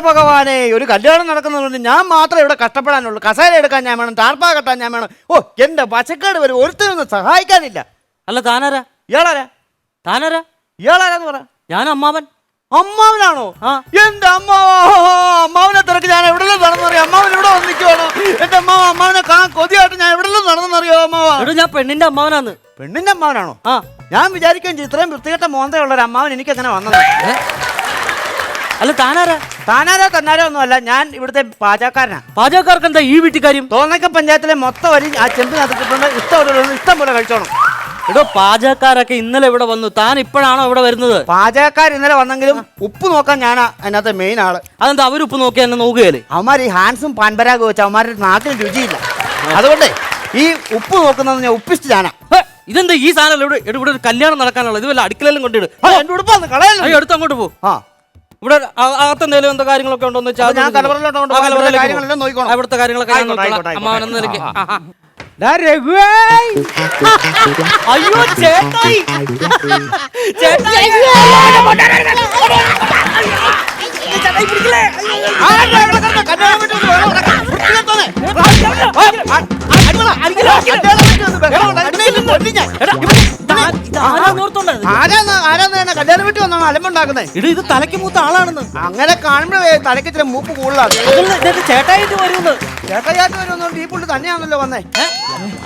ഭഗവാനെ ഒരു കല്യാണം നടക്കുന്നതുകൊണ്ട് ഞാൻ മാത്രമേ ഇവിടെ കഷ്ടപ്പെടാനുള്ളൂ. കസേര എടുക്കാൻ ഞാൻ വേണം താർപ്പാ കെട്ടാൻ ഞാൻ വേണം. ഓ എന്റെ പച്ചക്കേട് വരും ഒരുത്തരൊന്നും സഹായിക്കാനില്ല. അല്ല താനാരാ? ഇയാളാരാ? താനാരാ? ഇയാളാരാന്ന് പറ. ഞാൻ അമ്മാവൻ. അമ്മാവനാണോ? ആ. എന്റെ അമ്മാവ അമ്മാവനെ തിരക്ക് ഞാൻ എവിടെല്ലാം നടന്നറിയാം അമ്മാവൻ ഇവിടെ വന്നിക്കുവാണോ എന്റെ അമ്മാവ അമ്മാവനെ കാ കൊതിയായിട്ട് ഞാൻ എവിടെല്ലാം നടന്നറിയോ അമ്മാവ? എടോ ഞാൻ പെണ്ണിന്റെ അമ്മാവനാന്ന്. പെണ്ണിന്റെ അമ്മാവനാണോ? ആ. ഞാൻ വിചാരിക്കുകയും ചെയ്തു ഇത്രയും വൃത്തികെട്ട മോന്തയുള്ള ഒരു അമ്മാവൻ എനിക്ക് എങ്ങനെ വന്നത്? അല്ല താനാരാ? താനാരോ തന്നാരോ ഒന്നുമല്ല ഞാൻ ഇവിടുത്തെ പാചകക്കാരനാ. പാചകക്കാർക്ക് എന്താ ഈ വീട്ടിക്കാര്യം തോന്നക്ക പഞ്ചായത്തിലെ മൊത്തം വരി ആ ചെമ്പിനകത്ത് കിട്ടുന്ന ഇഷ്ടം ഇഷ്ടം പോലെ കഴിച്ചോണം. എടോ പാചകക്കാരൊക്കെ ഇന്നലെ ഇവിടെ വന്നു. താൻ ഇപ്പോഴാണോ ഇവിടെ വരുന്നത്? പാചകക്കാർ ഇന്നലെ വന്നെങ്കിലും ഉപ്പ് നോക്കാൻ ഞാനാ അതിനകത്ത് മെയിൻ ആൾ. അതെന്താ അവരുപ്പ് നോക്കി എന്നെ നോക്കുകയല്ലേ അവന്മാർ ഈ ഹാൻസും പാൻപരാഗും വെച്ച് അവന്മാരുടെ നാക്കിന് രുചിയില്ല. അതുകൊണ്ട് ഈ ഉപ്പ് നോക്കുന്നത് ഞാൻ ഉപ്പിസ്റ്റ് ഞാനാ. ഇതെന്താ ഈ സാധനം? ഇവിടെ ഇവിടെ ഒരു കല്യാണം നടക്കാനുള്ള ഇത് വല്ല അടുക്കളയിലും കൊണ്ടിട് എടുത്ത് അങ്ങോട്ട് പോ. ആ. ഇവിടെ അകത്ത് എന്തെങ്കിലും എന്താ കാര്യങ്ങളൊക്കെ ഉണ്ടോ എന്ന് വെച്ചാൽ ഇവിടുത്തെ കാര്യങ്ങളൊക്കെ നിലയ്ക്ക്. അയ്യോ ചേട്ടായി. ചേട്ടായി. ഇവിടെ വന്നാണ് അലമ്പുണ്ടാക്കുന്നത് എടാ, ഇത് തലയ്ക്ക് മൂത്ത ആളാണെന്ന്. അങ്ങനെ കാണുമ്പോഴേ തലയ്ക്ക് ഇത്തിരി മൂപ്പ് കൂടുതലാണ് അതല്ല, ചേട്ടായിട്ട് വരുമെന്ന് ചേട്ടയായിട്ട് വരുന്നോണ്ട് ഈ പുള്ളി തന്നെയാണല്ലോ വന്നേ. ഏ?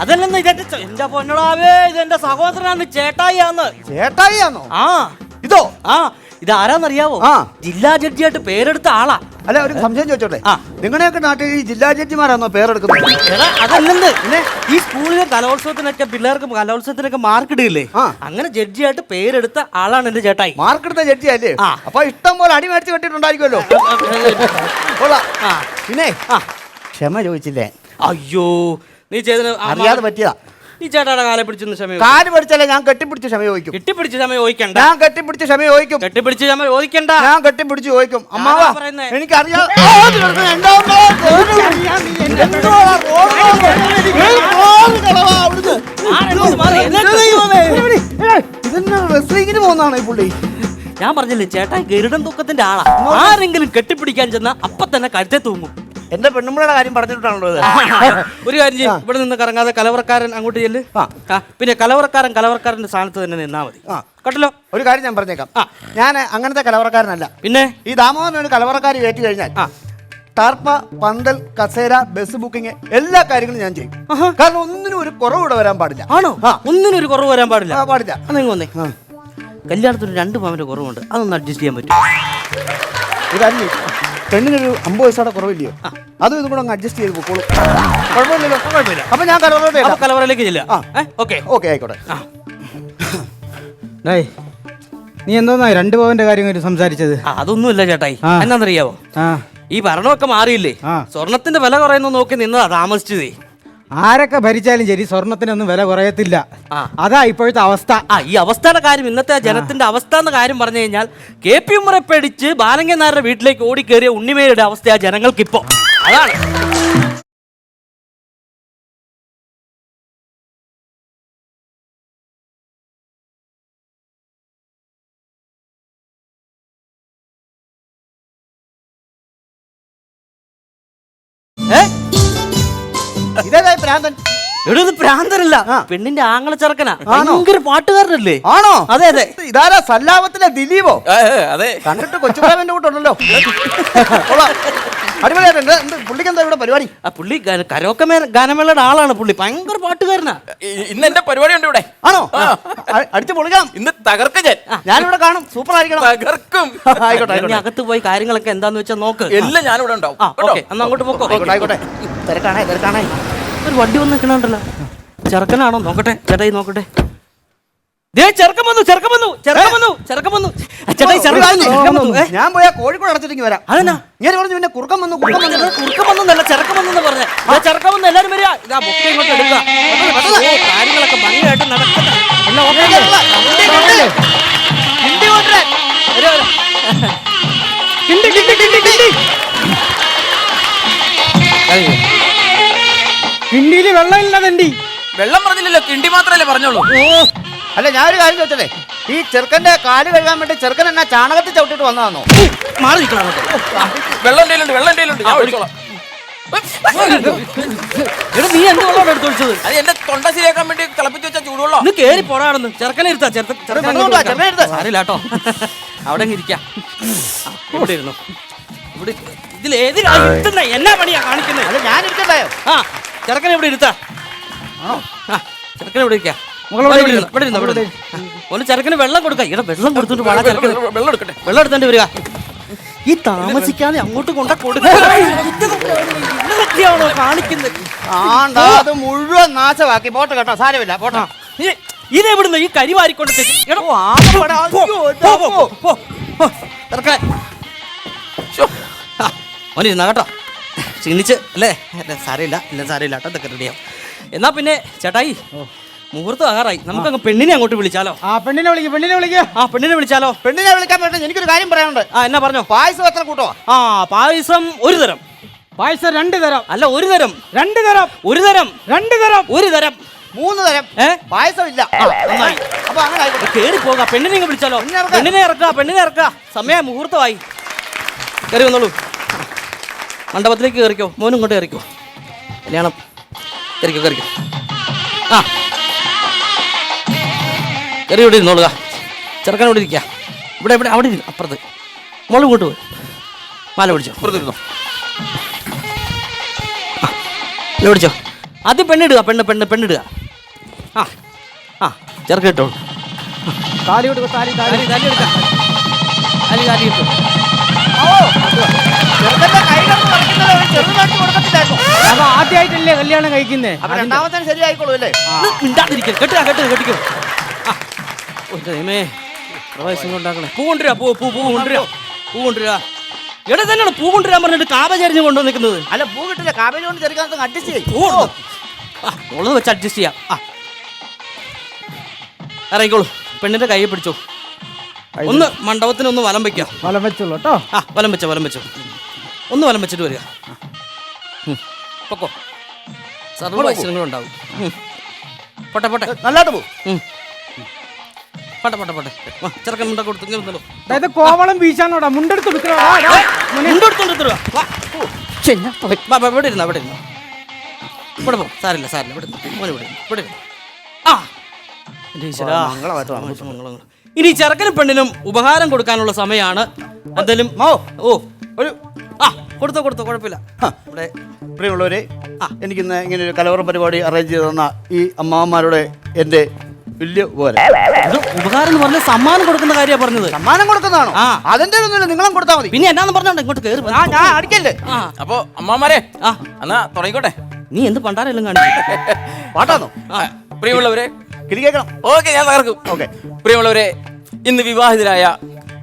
അതല്ലെന്ന് ചെ- എന്റെ പൊന്നടാവേ ഇത് എന്റെ സഹോദരനാണ് ചേട്ടായിയാന്ന്. ചേട്ടായിയാണോ ആ. ഇതോ? ആ ഇത് ആരാന്നറിയാവോ ആ. ജില്ലാ ജഡ്ജിയായിട്ട് പേരെടുത്ത ആളാ. അല്ല ഒരു സംശയം ചോദിച്ചോട്ടെ? ആ. നിങ്ങളുടെയൊക്കെ നാട്ടിൽ ഈ ജില്ലാ ജഡ്ജിമാരാണോ പേരെടുക്കുന്നത്? അതല്ലേ അതല്ലെന്ന് പിന്നെ? ഈ സ്കൂളിലെ കലോത്സവത്തിനൊക്കെ പിള്ളേർക്ക് കലോത്സവത്തിനൊക്കെ മാർക്ക് ഇടില്ലേ അങ്ങനെ ജഡ്ജിയായിട്ട് പേരെടുത്ത ആളാണ് എന്റെ ചേട്ടായി. മാർക്ക് എടുത്ത ജഡ്ജി അല്ലേ. അപ്പൊ ഇഷ്ടം പോലെ അടി മേടിച്ച് കെട്ടിട്ടുണ്ടായിരിക്കുമല്ലോ. പിന്നെ? ആ. ക്ഷമ ചോദിച്ചില്ലേ? അയ്യോ നീ ചെയ്തതിന് ആ അറിയാതെ പറ്റിയതാ. നീ ചേട്ടാടെ കാലെ പിടിച്ചൊന്ന് ക്ഷമ ചോദിക്ക്. കാൽ പഠിച്ചാലേ ഞാൻ കെട്ടിപ്പിടിച്ച് ക്ഷമ ചോദിക്കും കെട്ടിപ്പിടിച്ച് ക്ഷമ ചോദിക്കണ്ട ഞാൻ കെട്ടിപ്പിടിച്ച് ക്ഷമ ചോദിക്കും കെട്ടിപ്പിടിച്ച് ക്ഷമ ചോദിക്കണ്ട ഞാൻ കെട്ടിപ്പിടിച്ച് ചോദിക്കും അമ്മാവ ഞാനാ പറയുന്നേ. എനിക്കറിയാം ആ, ഇത് കിടക്കുന്ന എന്റെ അമ്മ, കേറി വരിക നീ എന്റെ എന്തോ ആ റോഡ് ഏയ്, റോഡ് കളവാ അവിടുന്ന്. ആ, എന്നോട് മാറി, എന്റെ എന്നിട്ട് ദൈവമേ. ഏയ്, ഇതെന്നാ റെസ്ലിങ്ങിന് പോകുന്നതാണോ ഈ പുള്ളി ഞാൻ പറഞ്ഞില്ലേ ചേട്ടാ ഗരുഡൻ തൂക്കത്തിന്റെ ആളാ ആരെങ്കിലും കെട്ടിപ്പിടിക്കാൻ ചെന്ന അപ്പൊ തന്നെ കഴുത്തെ തൂങ്ങും എന്റെ പെണ്ണുമ്പളയുടെ കാര്യം പറഞ്ഞിട്ടാണല്ലോ ഇത്. ഒരു കാര്യം ചെയ്യ്. ഇവിടെ നിന്ന് കറങ്ങാതെ കലവറക്കാരൻ അങ്ങോട്ട് ചെല്ല്. ആ. ആ, പിന്നെ കലവറക്കാരൻ കലവറക്കാരന്റെ സ്ഥാനത്ത് തന്നെ നിന്നാ മതി. ആ. കേട്ടല്ലോ? ഒരു കാര്യം ഞാൻ പറഞ്ഞേക്കാം. ആ. ഞാൻ അങ്ങനത്തെ കലവറക്കാരനല്ല. പിന്നെ? ഈ ദാമോദരൻ ഒരു കലവറക്കാരി ഏറ്റു കഴിഞ്ഞാൽ ആ. ടാർപ്പ പന്തൽ കസേര ബസ് ബുക്കിംഗ് എല്ലാ കാര്യങ്ങളും ഞാൻ ചെയ്യും. ആഹാ. കാരണം ഒന്നിനും ഒരു കുറവ് ഇവിടെ വരാൻ പാടില്ല. ആണോ? ആ. ഒന്നിനും ഒരു കുറവ് വരാൻ പാടില്ല. ആ, പാടില്ല. നിങ്ങൾ വന്നേ. ആ. കല്യാണത്തിന് രണ്ട് പവന്റെ കുറവുണ്ട്. അതൊന്ന് അഡ്ജസ്റ്റ് ചെയ്യാൻ പറ്റും ഒരു കാര്യം ചെയ്യ്. പെണ്ണിനൊരു അമ്പത് വയസ്സോടെ കുറവില്ലയോ? അതും ഇതും കൂടെ അങ്ങ് അഡ്ജസ്റ്റ് ചെയ്ത് പോക്കോളൂ. കുഴപ്പമില്ലല്ലോ കുഴപ്പമില്ല. അപ്പൊ ഞാൻ കലവറയിലേക്ക് ചെല്ലുക. ആ. ഓക്കെ. ഓക്കെ ആയിക്കോട്ടെ. ഡേയ് നീ എന്തോന്നാ രണ്ടു പവന്റെ കാര്യം സംസാരിച്ചത്? അതൊന്നുമില്ല ചേട്ടായി. എന്നാന്നറിയാവോ ആ. ഈ ഭരണമൊക്കെ മാറിയില്ലേ. സ്വർണത്തിന്റെ വില കുറയുന്ന നോക്കി നിന്നതാ താമസിച്ചതേ. ആരൊക്കെ ഭരിച്ചാലും ശരി സ്വർണത്തിനൊന്നും വില കുറയത്തില്ല. അതാ ഇപ്പോഴത്തെ അവസ്ഥ. ആ ഈ അവസ്ഥയുടെ കാര്യം ഇന്നത്തെ ജനത്തിന്റെ അവസ്ഥ എന്ന കാര്യം പറഞ്ഞു കഴിഞ്ഞാൽ കെ പി ഉമ്മറെ പേടിച്ച് ബാലങ്ങനാരുടെ വീട്ടിലേക്ക് ഓടിക്കേറിയ ഉണ്ണിമേരുടെ അവസ്ഥയാ ജനങ്ങൾക്കിപ്പോ. അതാണ്. ഇതേതാ ഈ ഭ്രാന്തൻ എടോ, ഇത് പെണ്ണിന്റെ ആങ്ങള ചെറുക്കനാ ഭയങ്കര പാട്ടുകാരനല്ലേ? ആണോ? അതെ അതെ. ഇതാരാ സല്ലാപത്തിലെ ദിലീപോ? അതെ. കണ്ടിട്ട് കൊച്ചുപ്രാവന്റെ കൂട്ടുണ്ടല്ലോ. അടിപൊളിയായിട്ടുണ്ട് എന്ത് പുള്ളിക്ക് എന്താ ഇവിടെ പരിപാടി? ആ പുള്ളി ഗ- കരോക്കെ മേ- ഗാനമേളയുടെ ആളാണ് പുള്ളി. ഭയങ്കര പാട്ടുകാരനാ. ഇ- ഇന്ന് എന്റെ പരിപാടി ഉണ്ട് ഇവിടെ. ആണോ? അ- അടിച്ചു പൊളിക്കാം. ഇന്ന് തകർക്ക ഞാൻ. ഞാനിവിടെ കാണും. സൂപ്പർ ആയിരിക്കണം തകർക്കും. ആയിക്കോട്ടെ നീ ആയിക്കോട്ടെ അകത്ത് പോയി കാര്യങ്ങളൊക്കെ എന്താന്ന് വെച്ചാൽ നോക്ക്. എല്ലാം ഞാനിവിടെ ഉണ്ടാവും. ആ ഓക്കെ എന്നാ അങ്ങോട്ട് പോക്കോ. ആയിക്കോട്ടെ ആയിക്കോട്ടെ. തിരക്കാണേ തിരക്കാണേ ഒരു വണ്ടി വന്ന് നിൽക്കണുണ്ടല്ലോ ചെറുക്കനാണോ നോക്കട്ടെ. ചേട്ടായി നോക്കട്ടെ. വന്നു വന്നു വന്നു വന്നു. വന്നു? ഞാൻ പോയാ കോഴിക്കോട് അടച്ചിട്ടെങ്കിൽ വരാം. അതെന്നാ? പറഞ്ഞു പിന്നെ കുറുക്കം വന്നു കുറുക്കം വന്നു. കുറുക്കം വന്നല്ല ചെറുക്കൻ വന്നെന്ന് പറഞ്ഞേ. ആ ചെറുക്കൻ വന്ന് എല്ലാരും വരിക. ഇതാ ബുക്ക് ഇങ്ങോട്ട് എടുക്കുക. കാര്യങ്ങളൊക്കെ ഭംഗിയായിട്ട് കിണ്ടിയിൽ വെള്ളമില്ല തണ്ടി വെള്ളം പറഞ്ഞില്ലല്ലോ കിണ്ടി മാത്രല്ലേ പറഞ്ഞോളൂ. അല്ല ഞാൻ ഒരു കാര്യം ചോദിച്ചല്ലേ ഈ ചെറുക്കന്റെ കാൽ കഴുകാൻ വേണ്ടി ചെറുക്കൻ എന്നാ ചാണകത്തിൽ ചവിട്ടിട്ട് വന്നതാണോ മാറി നിൽക്കണം അങ്ങോട്ട്. വെള്ളം വെള്ളം ഞാൻ ഒഴിച്ചോളാം. എടാ നീ എന്ത് വെള്ളമാണ് എടുത്തൊഴിച്ചത് അത് എന്റെ തൊണ്ട ശരിയാക്കാൻ വേണ്ടി തിളപ്പിച്ച് വെച്ച ചൂടുവെള്ളം. ഇന്ന് കേറി പോടാണെന്ന് ചെറുക്കനെ ഇരുത്താ വെള്ളം കൊണ്ടുവാ, ചെറുക്കനെ ഇരുത്ത്. സാരില്ല കേട്ടോ. അവിടെ അങ്ങ് ഇരിക്കാം. ആ, ഇവിടെ ഇരുന്നു. ഇവിടെ ഇതിൽ ഏതിലാ ഇരുത്തുന്നെ? എന്നാ പണിയാ കാണിക്കുന്നത് അല്ല ഞാൻ ഇരിക്കണ്ടായോ ആ ചെറുക്കനെ ഇവിടെ ഇരുത്താ. ആ ചെറുക്കനെ ഇവിടെ ഇരിക്കാം. ഓന് ചെറുക്കന് വെള്ളം കൊടുക്കാം. ഇവിടെ വെള്ളം കൊടുത്തിട്ട് വള ചെറുക്കന്. വെള്ളം എടുക്കട്ടെ. വെള്ളം എടുത്തോണ്ട് വരിക. ഈ താമസിക്കാതെ അങ്ങോട്ട് കൊണ്ട കൊടുക്കാണോ കാണിക്കുന്നത്? ആണ്ടാ അത് മുഴുവൻ നാശമാക്കി. പോട്ടെ കേട്ടോ സാരമില്ല പോട്ടെ. ഇത് ഇതെവിടുന്ന് ഈ കരി വാരിക്കൊണ്ട് ഇരുന്നാ കേട്ടോ. ക്ഷീണിച്ച് അല്ലേ? അല്ല സാരമില്ല ഇല്ല സാരമില്ല കേട്ടോ. ഇതൊക്കെ റെഡിയാവും എന്നാ പിന്നെ ചേട്ടായി മുഹൂർത്തം ആറായി നമുക്ക് അങ്ങ് പെണ്ണിനെ അങ്ങോട്ട് വിളിച്ചാലോ? ആ പെണ്ണിനെ വിളിക്കും പെണ്ണിനെ വിളിക്കുക ആ പെണ്ണിനെ വിളിച്ചാലോ? പെണ്ണിനെ വിളിക്കാൻ പറ്റും എനിക്കൊരു കാര്യം പറയാനുണ്ട്. ആ എന്നാ പറഞ്ഞോ? പായസം എത്ര കൂട്ടോ? ആ പായസം ഒരു തരം. പായസം രണ്ട് തരം. അല്ല ഒരു തരം. രണ്ട് തരം. ഒരു തരം. രണ്ട് തരം. ഒരു തരം. മൂന്ന് തരം. ഏഹ് പായസം ഇല്ല. നന്നായി. അപ്പൊ അങ്ങനെ കേറി പോകാം. പെണ്ണിനെ ഇങ്ങ് വിളിച്ചാലോ. പെണ്ണിനെ ഇറക്കുക പെണ്ണിനെ ഇറക്കുക സമയം മുഹൂർത്തമായി. കയറി വന്നോളൂ. മണ്ഡപത്തിലേക്ക് കയറിക്കോ മോനും ഇങ്ങോട്ട് കയറിക്കോ കല്യാണം കയറിക്കോ കയറിക്കോ ആ. കയറി ഇവിടെ ഇരുന്നോളുക ചെറുക്കൻ ഇവിടെ ഇരിക്കുക ഇവിടെ ഇവിടെ അവിടെ ഇരുന്നു അപ്പുറത്ത്. മോളും ഇങ്ങോട്ട് പോയി. മാല പിടിച്ചോ. അപ്പുറത്ത് പുറത്തിരുന്നോ മാല പിടിച്ചോ. അത് പെണ്ണിടുക പെണ്ണ് പെണ്ണ് പെണ്ണിടുക. ആ ആ ചെറുക്കൻ ഇട്ടോളൂ. താലി കൊടുക്കുക താലി താലി. താലി എടുക്കാം. താലി താലി കിട്ടും ആദ്യമായിട്ടല്ലേ കല്യാണം കഴിക്കുന്നേ? രണ്ടാമത്തെ ശരിയായിക്കോളൂ അല്ലേ? കെട്ടുക കെട്ടുക കെട്ടിക്കോ. ആ ദൈവമേ. പ്രവേശം ഉണ്ടാക്കണേ. പൂ കൊണ്ടുവരാ പൂ പൂ പൂ കൊണ്ടുവരാ പൂ കൊണ്ടുവരാ. എവിടെ തന്നെയാണ് പൂ കൊണ്ടുവരാൻ പറഞ്ഞിട്ട് കാബ ചരിഞ്ഞ് കൊണ്ടുവന്ന് നിൽക്കുന്നത്? അല്ല പൂ കിട്ടില്ല. കാവേരി കൊണ്ട് ചെറുക്കാൻ അഡ്ജസ്റ്റ് ചെയ്യും. പൂ ആ ഉള്ളത് വെച്ച് അഡ്ജസ്റ്റ് ചെയ്യാം. ആ. ഇറങ്ങിക്കോളൂ. പെണ്ണിന്റെ കൈ പിടിച്ചോ. ഒന്ന് മണ്ഡപത്തിന് ഒന്ന് വലം വെക്കാം. വലം വെച്ചോളൂ കേട്ടോ. ആ വലം വെച്ചോ വലം വെച്ചോ. ഒന്ന് വലം വെച്ചിട്ട് വരിക. പൊക്കോ. സർവ ഉണ്ടാവും പോട്ടെ പോട്ടെ. നല്ലതായിട്ട് പോ. ഉം. പോട്ടെ പോട്ടെ പോട്ടെ. ചെറുക്കൻ മുണ്ട കൊടുത്തു ഇങ്ങനെ അതായത് കോവളം വീശാനോടാ മുണ്ടെടുത്ത് എടുക്കണോടാ ഇവിടെ ഇരുന്നോ ഇവിടെ ഇരുന്നോ. ഇവിടെ പോ. സാരില്ല സാരില്ല ഇവിടെ മോനെ ഇവിടെ. ഇവിടെ ആ. ഇനി ചെറുക്കനും പെണ്ണിനും ഉപഹാരം കൊടുക്കാനുള്ള സമയമാണ്. എന്തായാലും ഓ ഓ ഒരു ആ കൊടുത്തോ കൊടുത്തോ കുഴപ്പമില്ല. ഇവിടെ പ്രിയമുള്ളവരെ ആ. എനിക്കിന്ന് ഇങ്ങനെ ഒരു കലവറ പരിപാടി അറേഞ്ച് ചെയ്ത് തന്ന ഈ അമ്മാവന്മാരുടെ എന്റെ വലിയ പോലെ ഇത് ഉപകാരം എന്ന് പറഞ്ഞ സമ്മാനം കൊടുക്കുന്ന കാര്യമാണ് പറഞ്ഞത്. സമ്മാനം കൊടുക്കുന്നതാണോ? ആ. അതിന്റെ ഒന്നുമില്ല നിങ്ങളും കൊടുത്താൽ മതി. പിന്നെ എന്നാന്ന് പറഞ്ഞോണ്ട് ഇങ്ങോട്ട് കയറി ആ ഞാൻ അടിക്കല്ലേ ആ. അപ്പൊ അമ്മാമാരെ ആ. എന്നാ തുടങ്ങിക്കോട്ടെ. നീ എന്ത് പണ്ടാരെല്ലാം കാണിക്കും. പാട്ടാന്നോ? ആ. പ്രിയമുള്ളവരെ കിരി കേൾക്കണം. ഓക്കെ ഞാൻ തകർക്കും. ഓക്കെ. പ്രിയമുള്ളവരെ ഇന്ന് വിവാഹിതരായ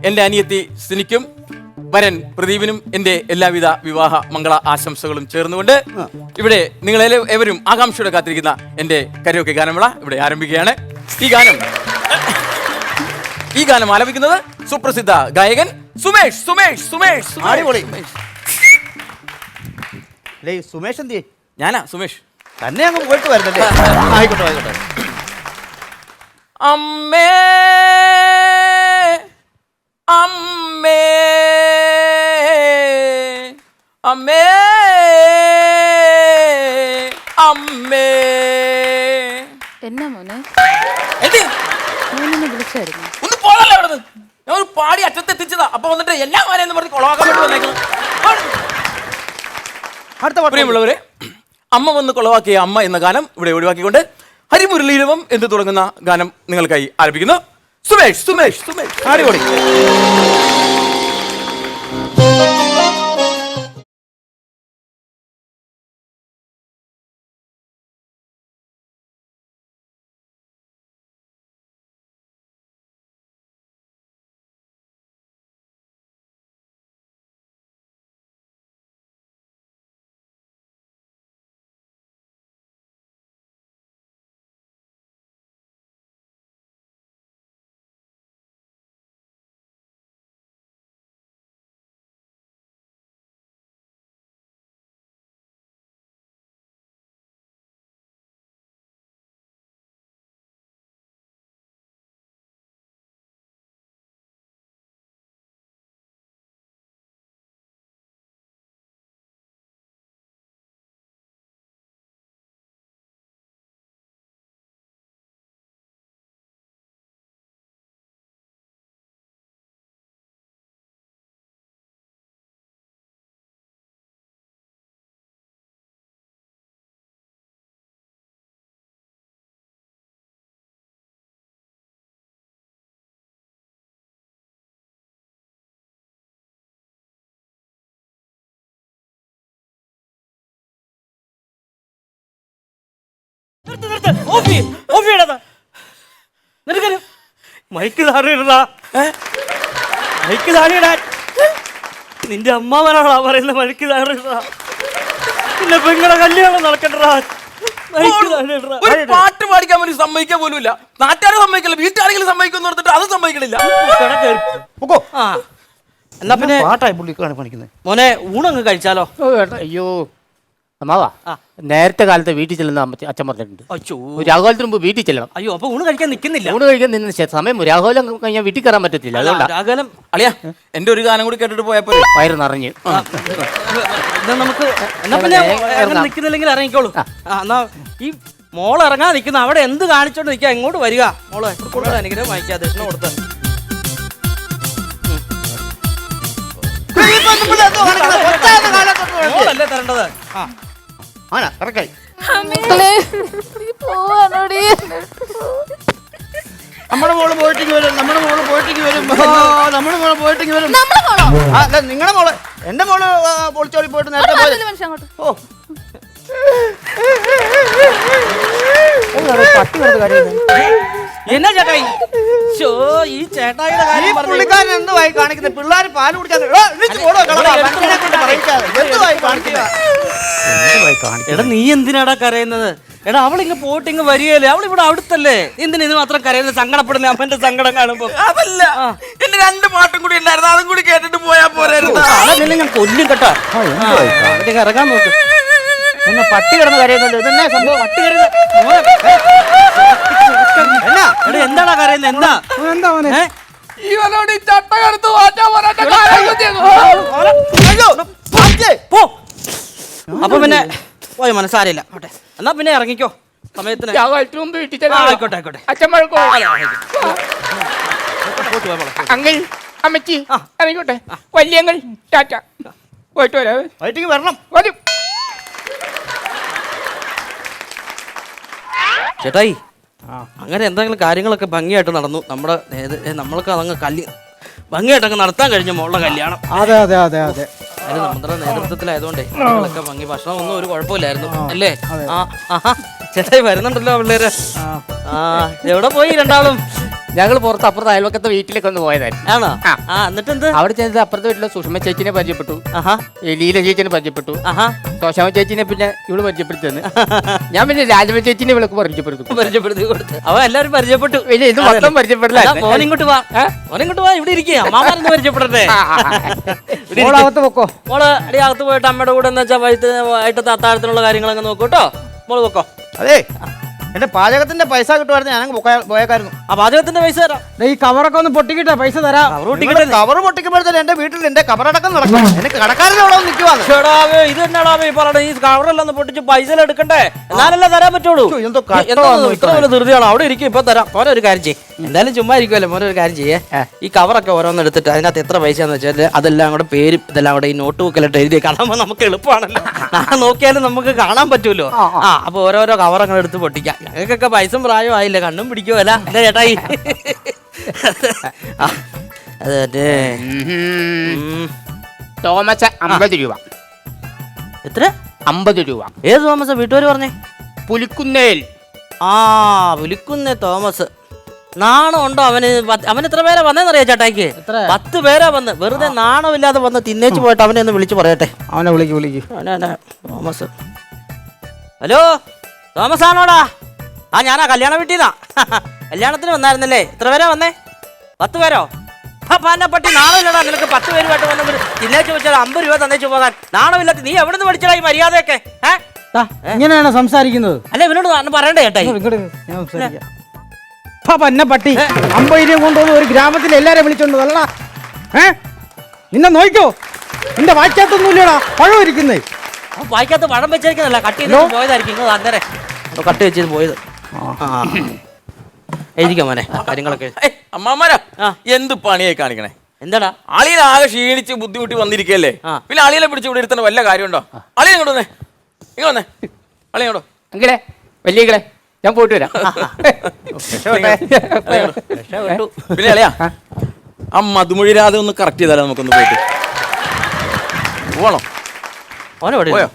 എന്റെ അനിയത്തി സിനിക്കും വരൻ പ്രദീപിനും എന്റെ എല്ലാവിധ വിവാഹ മംഗള ആശംസകളും ചേർന്നുകൊണ്ട് ഇവിടെ നിങ്ങളെ എവരും ആകാംക്ഷയോടെ കാത്തിരിക്കുന്ന എന്റെ കരോക്കെ ഗാനമേള ഇവിടെ ആരംഭിക്കുകയാണ്. ഈ ഗാനം. ഈ ഗാനം ആലപിക്കുന്നത് സുപ്രസിദ്ധ ഗായകൻ സുമേഷ് സുമേഷ് സുമേഷ് സുമേഷ്. അടിപൊളി. അല്ലേ ഈ സുമേഷ് എന്തി ഞാനാ സുമേഷ്. തന്നെ അങ്ങ് പോയിട്ട് വരുന്നല്ലേ ആയിക്കോട്ടെ ആയിക്കോട്ടെ. അമ്മേ അമ്മേ അമ്മേ അമ്മേ. എന്നാ മോനെ? എന്ത്? വിളിച്ചായിരുന്നു? ഒന്ന് പോകല്ലോ അവിടെ ഞാൻ ഒരു പാടി അറ്റത്ത് എത്തിച്ചതാ. അപ്പൊ വന്നിട്ട് എല്ലാ മാരെന്ന് പറഞ്ഞ് കൊളവാക്കാൻ വേണ്ടി വന്നേക്കുന്നു. അടുത്ത പ്രിയമുള്ളവരെ അമ്മ വന്ന് കൊളവാക്കിയ അമ്മ എന്ന ഗാനം ഇവിടെ ഒഴിവാക്കിക്കൊണ്ട് ഹരിമുരളീരവം എന്ന് തുടങ്ങുന്ന ഗാനം നിങ്ങൾക്കായി ആരംഭിക്കുന്നു. സുമേഷ് സുമേഷ് സുമേഷ്. അടിപൊളി. നിർത്ത്, നിർത്ത്. ഓഫ് ചെയ്യ്. ഓഫ് ചെയ്യടാ. നിനക്കൊരു മൈക്ക് താഴെയിടാ മൈക്ക് താഴെയിടാൻ നിന്റെ അമ്മാവനാണോ പറയുന്ന മൈക്ക് താഴെയിടാ പിന്നെ പെങ്ങളെ കല്യാണം നടക്കണ്ടാ ഒരു പാട്ട് പാടിക്കാൻ വേണ്ടി സമ്മതിക്കാൻ പോലും ഇല്ല നാട്ടുകാരെ സമ്മതിക്കില്ല വീട്ടുകാരെങ്കിലും സമ്മതിക്കുന്നു പറഞ്ഞിട്ട് അത് സമ്മതിക്കണില്ല. ആ. എന്നാ പിന്നെ പാട്ടായി പുള്ളിക്കാണ് പണിക്കുന്നത്. മോനെ ഊണങ്ങ് കഴിച്ചാലോ? അയ്യോ. അമ്മാവാ നേരത്തെ കാലത്ത് വീട്ടിൽ ചെല്ലുന്ന അച്ഛൻ പറഞ്ഞിട്ടുണ്ട്. അയ്യോ ഒരു രാഘോലത്തിന് മുമ്പ് വീട്ടിൽ ചെല്ലണം. അയ്യോ അപ്പൊ ഊണ് കഴിക്കാൻ നിൽക്കുന്നില്ല. ഊണ് കഴിക്കാൻ നിന്ന് ശേ- സമയം രാഹുലം കഴിഞ്ഞാൽ വീട്ടിൽ കയറാൻ പറ്റത്തില്ല. അതുകൊണ്ടാ. രാഘവലം അളിയാ എന്റെ ഒരു ഗാനം കൂടി കേട്ടിട്ട് പോയപ്പോ വയറ് നിറഞ്ഞു. എന്നാ നമുക്ക് എന്നാ പിന്നെ നിൽക്കുന്നില്ലെങ്കിൽ ഇറങ്ങിക്കോളൂ. ആ, എന്നാ ഈ മോൾ ഇറങ്ങാൻ നിൽക്കുന്ന അവിടെ എന്ത് കാണിച്ചോണ്ട് നിൽക്കുക ഇങ്ങോട്ട് വരിക. മോളെ കൊടുക്കാൻ അനുഗ്രഹം വാങ്ങിക്കുക ദക്ഷിണ കൊടുത്ത്. മോളല്ലേ തരേണ്ടത്? ആ. ആണാ? കറക്റ്റായി മക്കളെ നീ പോവാനോടി നമ്മുടെ മോൾ പോയിട്ടേക്ക് വരും. നമ്മുടെ മോൾ പോയിട്ടേക്ക് വരും. ആ, നമ്മുടെ മോൾ പോയിട്ടേക്ക് വരും. അല്ല നിങ്ങളുടെ മോൾ. എന്റെ മോൾ പൊളിച്ചോളി പോയിട്ട് നേരത്തെ പോയത് ഓ. പട്ടി കിടന്ന് കരയുന്നു. എന്നാ ചേട്ടായി ഷോ ഈ ചേട്ടായിയുടെ കാര്യം പുള്ളിക്കാരൻ എന്തുവായി കാണിക്കുന്നത് പിള്ളേർ പാൽ? എടാ നീ എന്തിനാടാ കരയുന്നത്? എടാ അവൾ ഇങ്ങ് പോയിട്ട് ഇങ്ങ് വരികയല്ലേ? അവൾ ഇവിടെ അവിടുത്തല്ലേ എന്തിനാ ഇത് മാത്രം കരയുന്നത്? സങ്കടപ്പെടുന്ന അമ്മന്റെ സങ്കടം കാണുമ്പോ. അതല്ല. എന്റെ രണ്ട് പാട്ടും കൂടി ഉണ്ടായിരുന്നു. അതും കൂടി കേട്ടിട്ട് പോയാ പോരായിരുന്നു ഞാൻ കൊല്ലും കേട്ടോ. ഇറങ്ങാൻ നോക്ക്. എന്നാ പട്ടി കിടന്ന് കരയുന്നുണ്ട്. ഇതെന്നാ സംഭവം? പട്ടി കിടന്ന് എന്താണ് എന്നാ? എടാ എന്താടാ കരയുന്നത് എന്താ എന്താ മോനെ? ഇവനോട് ഈ ചട്ടകടുത്ത് മാറ്റാൻ. പോ. അപ്പൊ പിന്നെ പോയി മനസ്സാരില്ല ഓട്ടെ എന്നാ പിന്നെ ഇറങ്ങിക്കോ. സമയത്തിന്. ആയിക്കോട്ടെ ആയിക്കോട്ടെ. അങ്കിൾ അമ്മച്ചി ഇറങ്ങിക്കോട്ടെ. വല്യങ്ങൾ ടാറ്റ. പോയിട്ട് വരാം വരണം. വരും. ചേട്ടായി അങ്ങനെ എന്തെങ്കിലും കാര്യങ്ങളൊക്കെ ഭംഗിയായിട്ട് നടന്നു. നമ്മുടെ നമ്മളൊക്കെ അതങ്ങ് കല്യ ഭംഗിയായിട്ടൊക്കെ നടത്താൻ കഴിഞ്ഞ മോളുടെ കല്യാണം. അതെ അതെ അതെ അതെ. നമ്മുടെ നേതൃത്വത്തിലായതുകൊണ്ടേ ഞങ്ങളൊക്കെ ഭംഗി ഭക്ഷണം ഒന്നും ഒരു കുഴപ്പമില്ലായിരുന്നു അല്ലേ? ആ ചേട്ടായി വരുന്നുണ്ടല്ലോ പിള്ളേര്. ആ എവിടെ പോയി രണ്ടാളും? ഞങ്ങൾ പുറത്ത് അപ്പുറത്ത് അയൽവക്കത്തെ വീട്ടിലേക്ക് ഒന്ന് പോയതായിരുന്നു. ആണോ? ആ. എന്നിട്ട് എന്ത് അവിടെ ചെന്നത് അപ്പുറത്തെ വീട്ടിലെ സുഷമ ചേച്ചിനെ പരിചയപ്പെട്ടു. ആഹാ. ഈ ലീല ചേച്ചിനെ പരിചയപ്പെട്ടു. ആഹാ. ശോശാമ ചേച്ചിനെ പിന്നെ ഇവൾ പരിചയപ്പെടുത്തുന്നത് ഞാൻ പിന്നെ രാജമ ചേച്ചിനെ വിളക്ക് പരിചയപ്പെടുത്തു പരിചയപ്പെടുത്തി കൊടുത്ത്. അവ എല്ലാരും പരിചയപ്പെട്ടു. പിന്നെ ഇത് മൊത്തം പരിചയപ്പെടില്ല അതാ, മോനിങ്ങോട്ട് വാ. മോനിങ്ങോട്ട് വാ ഇവിടെ ഇരിക്കുക അമ്മാമാരെന്ന് പരിചയപ്പെടട്ടെ. ഇവിടെ ഇരിക്ക്. മോളകത്ത് പൊക്കോ. മോൾ അടി അകത്ത് പോയിട്ട് അമ്മയുടെ കൂടെ എന്താ വെച്ചാൽ വൈകിട്ട് വൈകിട്ടത്തെ അത്താഴത്തിനുള്ള കാര്യങ്ങളൊക്കെ നോക്കൂ കേട്ടോ. മോൾ വെക്കോ അതെ. എന്റെ പാചകത്തിന്റെ പൈസ കിട്ടുമായിരുന്നു ഞാൻ പോയേക്കായിരുന്നു. ആ പാചകത്തിന്റെ പൈസ തരാം. ഈ കവറൊക്കെ ഒന്ന് പൊട്ടിക്കിട്ടെ പൈസ തരാം. കവർ പൊട്ടിക്കുമ്പോഴത്തേന് എന്റെ വീട്ടിൽ എന്റെ കവറടക്കം നടക്കും. എനിക്ക് കടക്കാരന്റെ അവിടെ ഇത് എന്നാടാവേ ഈ ഈ കവറെല്ലാം ഒന്ന് പൊട്ടിച്ച് പൈസ എടുക്കണ്ടേ? എന്നാലല്ലേ തരാൻ പറ്റുള്ളൂ. ഇത്ര വലിയ ധൃതിയാണ്? അവിടെ ഇരിക്കും ഇപ്പൊ തരാം. മോനെ ഒരു കാര്യം ചെയ്യും. എന്തായാലും ചുമ്മാ ഇരിക്കുമല്ലോ മോനെ ഒരു കാര്യം ചെയ്യേ. ഈ കവറൊക്കെ ഓരോന്ന് എടുത്തിട്ട് അതിനകത്ത് എത്ര പൈസയാന്ന് വെച്ചാൽ അതെല്ലാം കൂടെ പേര് ഇതെല്ലാം കൂടെ ഈ നോട്ട് ബുക്കിലിട്ട് എഴുതി കാണുമ്പോൾ നമുക്ക് എളുപ്പമാണല്ലോ. നാളെ നോക്കിയാലും നമുക്ക് കാണാൻ പറ്റുമല്ലോ ആ അപ്പൊ ഓരോരോ കവർ അങ്ങനെ എടുത്ത് പൊട്ടിക്കാം. ഞങ്ങൾക്കൊക്കെ പൈസ പ്രായമായില്ല കണ്ണും പിടിക്കുമല്ല അല്ലേ ചേട്ടായി? അതെ അത് മറ്റേ അമ്പത് രൂപ. എത്ര? അമ്പത് രൂപ. ഏത് തോമസ് വീട്ടുകാർ പറഞ്ഞേ? പുലിക്കുന്നേൽ. ആ പുലിക്കുന്നേ തോമസ്. നാണം ഉണ്ടോ അവന്? അവൻ എത്ര പേരാ വന്നേന്നറിയാ ചേട്ടായിക്ക്? പത്ത് പേരാ വന്ന്. വെറുതെ നാണമില്ലാതെ വന്ന് തിന്നേച്ച് പോയിട്ട് അവനെ ഒന്ന് വിളിച്ചു പറയട്ടെ. അവനെ വിളിക്ക് അവനെ, തോമസ്. ഹലോ? തോമസ് ആണോടാ ആ ഞാനാ കല്യാണ വീട്ടിന്നാ. കല്യാണത്തിന് വന്നായിരുന്നല്ലേ? എത്ര പേരാ വന്നേ? പത്ത് പേരോ? പട്ടി നാണമില്ലടാ. നിനക്ക് പത്ത് പേരുമായിട്ട് വന്നു തിന്നേച്ച് വെച്ചാൽ അമ്പത് രൂപ തന്നേച്ചു പോകാൻ. നാണമില്ലാത്ത നീ എവിടെ നിന്ന് പഠിച്ചടാ ഈ മര്യാദയൊക്കെ? ഇങ്ങനെയാണ് സംസാരിക്കുന്നത്? അല്ല ഇവനോട് പറയണ്ടേ ചേട്ടാ പട്ടി. അമ്പത് രൂപ കൊണ്ടുവന്ന് ഒരു ഗ്രാമത്തിൽ എല്ലാരെയും വിളിച്ചോണ്ട് അല്ലടാ. ഏ? നിന്നെ നോക്കോ നിന്റെ വായിക്കാത്തൊന്നുമില്ലടാ. പഴം ഇരിക്കുന്നേ. വായിക്കാത്ത പഴം വെച്ചേക്കുന്നല്ല കട്ട് പോയതായിരിക്കും. അന്നേരം. കട്ട് വെച്ചത് പോയത്. എഴുതിക്കോ മോനെ കാര്യങ്ങളൊക്കെ. അമ്മാമാരാ എന്ത് പണിയായി കാണിക്കണേ? എന്താടാ? അളിയൻ ആകെ ക്ഷീണിച്ച് ബുദ്ധിമുട്ടി വന്നിരിക്കല്ലേ? പിന്നെ അളിയനെ പിടിച്ച് ഇവിടെ ഇരുത്തേണ്ട വല്ല കാര്യമുണ്ടോ? അളിയൻ ഇങ്ങോട്ട് വന്നേ. ഇങ്ങ വന്നേ. അളിയനോടോ അങ്കിളെ വലിയ ഞാൻ പോയിട്ട് വരാം. പിന്നെ അളിയാ ആ. മധുമൊഴി രാധ ഒന്ന് കറക്റ്റ് ചെയ്താലോ നമുക്കൊന്ന് പോയിട്ട്. പോണോ? മോനെ പോയോ?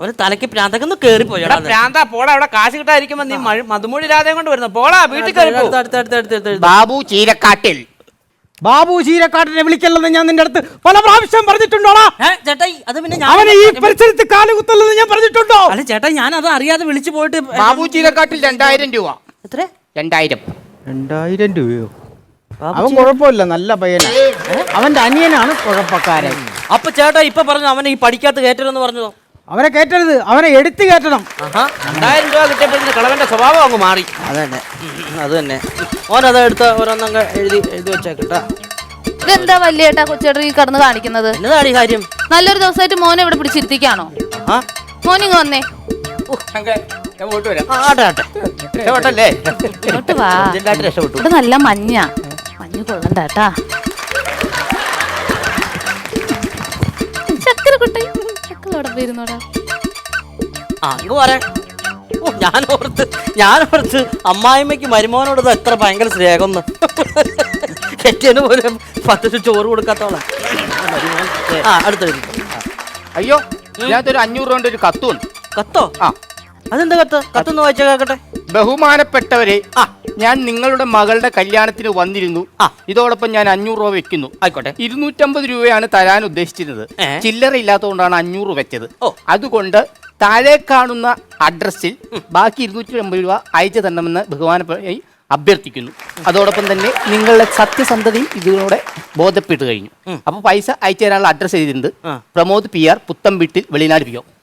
അവന് തലയ്ക്ക് പ്രാന്തക്കൊന്ന് കേറി എടാ പ്രാന്താ പോടാ അവിടെ കാശ് കിട്ടാതിരിക്കുമ്പോ നീ മഴ- ഇല്ലാതെ രാധയും കൊണ്ട് വരുന്നു? പോടാ വീട്ടിൽ കയറി. ബാബു ചീരക്കാട്ടിൽ. ബാബു ചീരക്കാട്ടിനെ വിളിക്കല്ലെന്ന് ഞാൻ നിന്റെ അടുത്ത് പല പ്രാവശ്യം പറഞ്ഞിട്ടുണ്ടോടാ? ഏ, ചേട്ടായി അത് പിന്നെ ഞാൻ അവനെ ഈ പരിസരത്ത് കാലുകുത്തല്ലെന്ന് ഞാൻ പറഞ്ഞിട്ടുണ്ടോ? അല്ല ചേട്ടാ ഞാൻ അത് അറിയാതെ വിളിച്ചു പോയിട്ട് ബാബു ചീരക്കാട്ടിൽ രണ്ടായിരം രൂപ. എത്ര? രണ്ടായിരം. രണ്ടായിരം രൂപയോ? അവൻ കുഴപ്പമില്ല നല്ല പയ്യനാ. അവന്റെ അനിയനാണ് കുഴപ്പക്കാരൻ. അപ്പൊ ചേട്ടാ ഇപ്പൊ പറഞ്ഞു അവനെ ഈ പഠിക്കാത്ത കയറ്റരെന്ന് പറഞ്ഞതോ? അവനെ കയറ്റരുത് അവനെ എടുത്തു കയറ്റണം. ആഹാ രണ്ടായിരം രൂപ കിട്ടിയപ്പോഴത്തേന് കളവന്റെ സ്വഭാവം അങ്ങ് മാറി. അത് തന്നെ അത് തന്നെ. ഓനത് അത് എടുത്ത് ഓരോന്നങ്ങ് എഴുതി എഴുതി വെച്ചേക്കട്ടാ. ഇതെന്താ വലിയ ഏട്ടാ കൊച്ചേട്ടൻ ഈ കടന്ന് കാണിക്കുന്നത്? എന്നതാണ് ഈ കാര്യം? നല്ലൊരു ദിവസമായിട്ട് മോനെ ഇവിടെ പിടിച്ചിരുത്തിക്കാണോ? ആ? മോനിങ് വന്നേ. ഞാൻ പോയിട്ട് വരാം. ആ, ആട്ടെ ആട്ടെ. രക്ഷപ്പെട്ടല്ലേ? ഇങ്ങോട്ട് വാ. ഇതിലായിട്ട് രക്ഷപ്പെട്ടു. ഇവിടെ നല്ല മഞ്ഞ. മഞ്ഞ് കൊള്ളണ്ട കേട്ടാ. ചക്കര കുട്ടി ചക്കര അവിടെ പോയിരുന്നോടാ ആ ഇങ്ങ് പോരെ. ഓ ഞാൻ ഓർത്ത് ഞാൻ ഓർത്ത് അമ്മായിമ്മയ്ക്ക് മരുമോനോട് ഇത് എത്ര ഭയങ്കര സ്നേഹമെന്ന്. കെട്ടിയന് പോലും പത്ത് ചോറ് കൊടുക്കാത്തോളാം. ആ അടുത്തെഴുതി അയ്യോ ഇതിനകത്തൊരു അഞ്ഞൂറ് രൂപ ഒരു കത്തുണ്ട്. കത്തോ? ആ. അതെന്താ കത്ത്? കത്തൊന്ന് വായിച്ചാ കേക്കട്ടെ. ബഹുമാനപ്പെട്ടവരെ ആ ഞാൻ നിങ്ങളുടെ മകളുടെ കല്യാണത്തിന് വന്നിരുന്നു. ആ. ഇതോടൊപ്പം ഞാൻ അഞ്ഞൂറ് രൂപ വെക്കുന്നു. ആയിക്കോട്ടെ. ഇരുന്നൂറ്റമ്പത് രൂപയാണ് തരാൻ ഉദ്ദേശിച്ചിരുന്നത്. ഏ? ചില്ലറ ഇല്ലാത്തതുകൊണ്ടാണ് അഞ്ഞൂറ് വെച്ചത്. ഓ. അതുകൊണ്ട് താഴെ കാണുന്ന അഡ്രസ്സിൽ ബാക്കി ഇരുന്നൂറ്റി അമ്പത് രൂപ അയച്ചു തരണമെന്ന് ബഹുമാനപ്പെട്ട അഭ്യർത്ഥിക്കുന്നു. അതോടൊപ്പം തന്നെ നിങ്ങളുടെ സത്യസന്ധതയും ഇതിലൂടെ ബോധപ്പെട്ട് കഴിഞ്ഞു. അപ്പൊ പൈസ അയച്ചു തരാനുള്ള അഡ്രസ്സ് എഴുതിയിട്ടുണ്ട് ആ. Pramod P R പുത്തംവീട്ടിൽ Velinad P O. ആ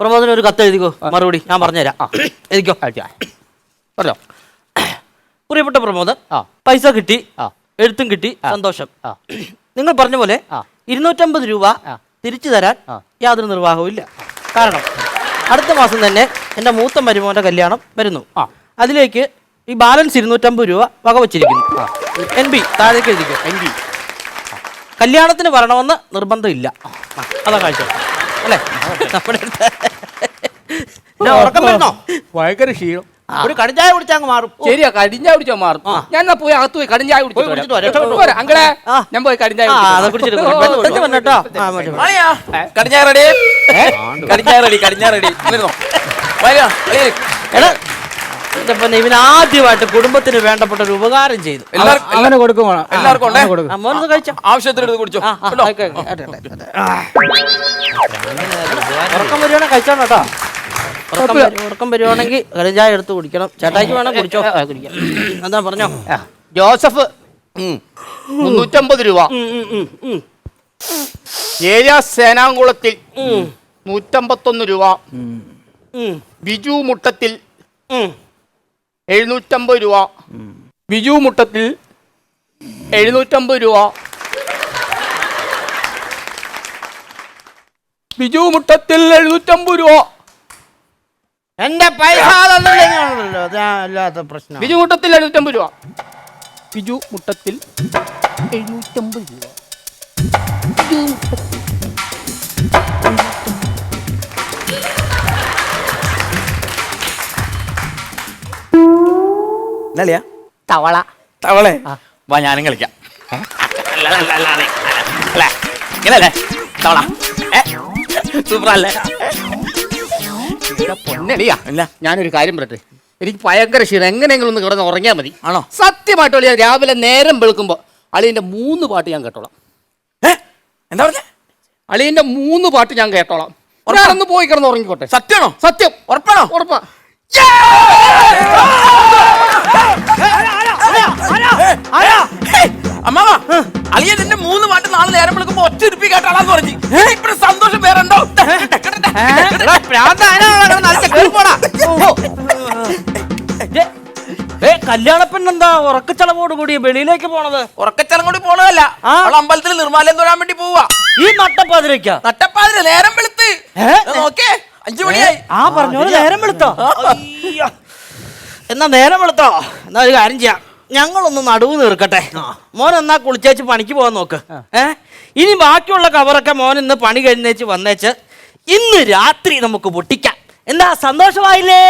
പ്രമോദിന് ഒരു കത്ത് എഴുതിക്കോ? മറുപടി. ഞാൻ പറഞ്ഞുതരാം. എഴുതിക്കോ? പറഞ്ഞോ? പ്രിയപ്പെട്ട പ്രമോദൻ ആ. പൈസ കിട്ടി ആ. എഴുത്തും കിട്ടി സന്തോഷം. ആ. നിങ്ങൾ പറഞ്ഞ പോലെ ആ. ഇരുന്നൂറ്റമ്പത് രൂപ ആ. തിരിച്ചു തരാൻ ആ. യാതൊരു നിർവാഹവും ഇല്ല. കാരണം അടുത്ത മാസം തന്നെ എന്റെ മൂത്ത മരുമോന്റെ കല്യാണം വരുന്നു. ആ. അതിലേക്ക് ഈ ബാലൻസ് ഇരുന്നൂറ്റമ്പത് രൂപ വകവച്ചിരിക്കുന്നു എൻ ബി താഴേക്ക് എഴുതിക്കോ. എൻ ബി കല്യാണത്തിന് വരണമെന്ന് നിർബന്ധമില്ല. ആ, അതാ കാഴ്ച. അല്ലേ? നമ്മുടെ അടുത്ത് പിന്നെ ഉറക്കം വരുന്നോ? ഭയങ്കര ക്ഷീണം. ഒരു കടിഞ്ഞായ കുടിച്ചാൽ അങ്ങ് മാറും. ശരിയാ കടിഞ്ചായ കുടിച്ചോ മാറും. ഞാൻ എന്നാ പോയി അകത്ത് പോയി കടിഞ്ചായ പോയി കുടിച്ചിട്ട് വരാം. അങ്കളെ. ആ. ഞാൻ പോയി കടിഞ്ചായ ആ കുടിച്ചിട്ട് അതെ വരാം. കുടിച്ചിട്ട് ഓ, ഓ, പെട്ടെന്ന് ഓ, വന്നോ ആ മതി, മതി. അളിയാ കടിഞ്ഞാ റെഡി? കടിഞ്ഞാ റെഡി കടിഞ്ഞാ റെഡി. എടാ ഇവൻ ആദ്യമായിട്ട് കുടുംബത്തിന് വേണ്ടപ്പെട്ട ഒരു ഉപകാരം ചെയ്തു. എല്ലാവർക്കും അവനെ കൊടുക്കും. എല്ലാവർക്കും ആവശ്യത്തിന് എടുത്ത് കുടിച്ചോ. ഉറക്കം വരുവാണെ കഴിച്ചോണം കേട്ടോ. ഉറക്കം വരു- ഉറക്കം വരുവാണെങ്കിൽ കരഞ്ചായ എടുത്ത് കുടിക്കണം. ചേട്ടായിക്ക് വേണം കുടിച്ചോ. കുടിക്കാം. എന്താ പറഞ്ഞോ. ജോസഫ് മുന്നൂറ്റമ്പത് രൂപ. ഏരിയാ സേനാകുളത്തിൽ നൂറ്റമ്പത്തൊന്ന് രൂപ. ബിജു മുട്ടത്തിൽ ഉം. എഴുന്നൂറ്റമ്പത് രൂപ. ബിജു മുട്ടത്തിൽ എഴുന്നൂറ്റമ്പത് രൂപ. ബിജു മുട്ടത്തിൽ എഴുന്നൂറ്റമ്പത് രൂപ. എന്റെ പൈസ തന്നില്ലെങ്കിലാണല്ലോ അതാ അല്ലാത്ത പ്രശ്നം. ബിജു മുട്ടത്തിൽ എഴുന്നൂറ്റമ്പത് രൂപ. ബിജു മുട്ടത്തിൽ എഴുന്നൂറ്റമ്പത് രൂപ. ബിജു എന്നളിയാ തവള. തവളെ? വാ ഞാനും കളിക്കാം. ഇങ്ങനല്ലേ തവള. സൂപ്പർ അല്ലേ പൊന്നടിയാ. ഇല്ല. ഞാനൊരു കാര്യം പറയട്ടെ. എനിക്ക് ഭയങ്കര ക്ഷീണം. എങ്ങനെയെങ്കിലും ഒന്ന് കിടന്ന് ഉറങ്ങിയാൽ മതി. ആണോ? സത്യമായിട്ട് ഞാൻ രാവിലെ നേരം വെളുക്കുമ്പോൾ അളിയന്റെ മൂന്ന് പാട്ട് ഞാൻ കേട്ടോളാം? എന്താ പറഞ്ഞേ? അളിയന്റെ മൂന്ന് പാട്ട് ഞാൻ കേട്ടോളാം. ഞാനൊന്ന് പോയി കിടന്ന് ഉറങ്ങിക്കോട്ടെ. സത്യമാണോ? സത്യം. ഉറപ്പാണോ? ഉറപ്പാ. അമ്മാവാ അളിയൻ എന്റെ മൂന്ന് പാട്ട് നാളെ നേരം വിളിക്കുമ്പോ ഒറ്റ ഉരുപ്പി കേട്ടാളാന്ന് പറഞ്ഞു. ഇപ്പഴും സന്തോഷം വേറെണ്ടോ. ഏ, കല്യാണപ്പെണ്ണെന്താ ഉറക്കച്ചളവോട് കൂടി വെളിയിലേക്ക് പോണത്? ഉറക്കച്ചലം കൂടി പോണതല്ല. അവൾ അമ്പലത്തിൽ നിർമ്മാലയം തൊഴാൻ വേണ്ടി പോവാ. ഈ നട്ടപ്പാതിരയ്ക്ക? നട്ടപ്പാതിര നേരം വെളുത്ത്. ഓക്കെ നോക്കേ അഞ്ചു മണിയായി. ആ പറഞ്ഞോളൂ നേരം വെളുത്തോ. എന്നാ നേരം വെളുത്തോ? എന്നാ ഒരു കാര്യം ചെയ്യാം. ഞങ്ങളൊന്ന് നടുവ് തീർക്കട്ടെ മോൻ എന്നാ കുളിച്ചേച്ച് പണിക്ക് പോകാൻ നോക്ക്. ഏ? ഇനി ബാക്കിയുള്ള കവറൊക്കെ മോൻ ഇന്ന് പണി കഴിഞ്ഞേച്ച് വന്നേച്ച് ഇന്ന് രാത്രി നമുക്ക് പൊട്ടിക്കാം. എന്താ സന്തോഷമായില്ലേ?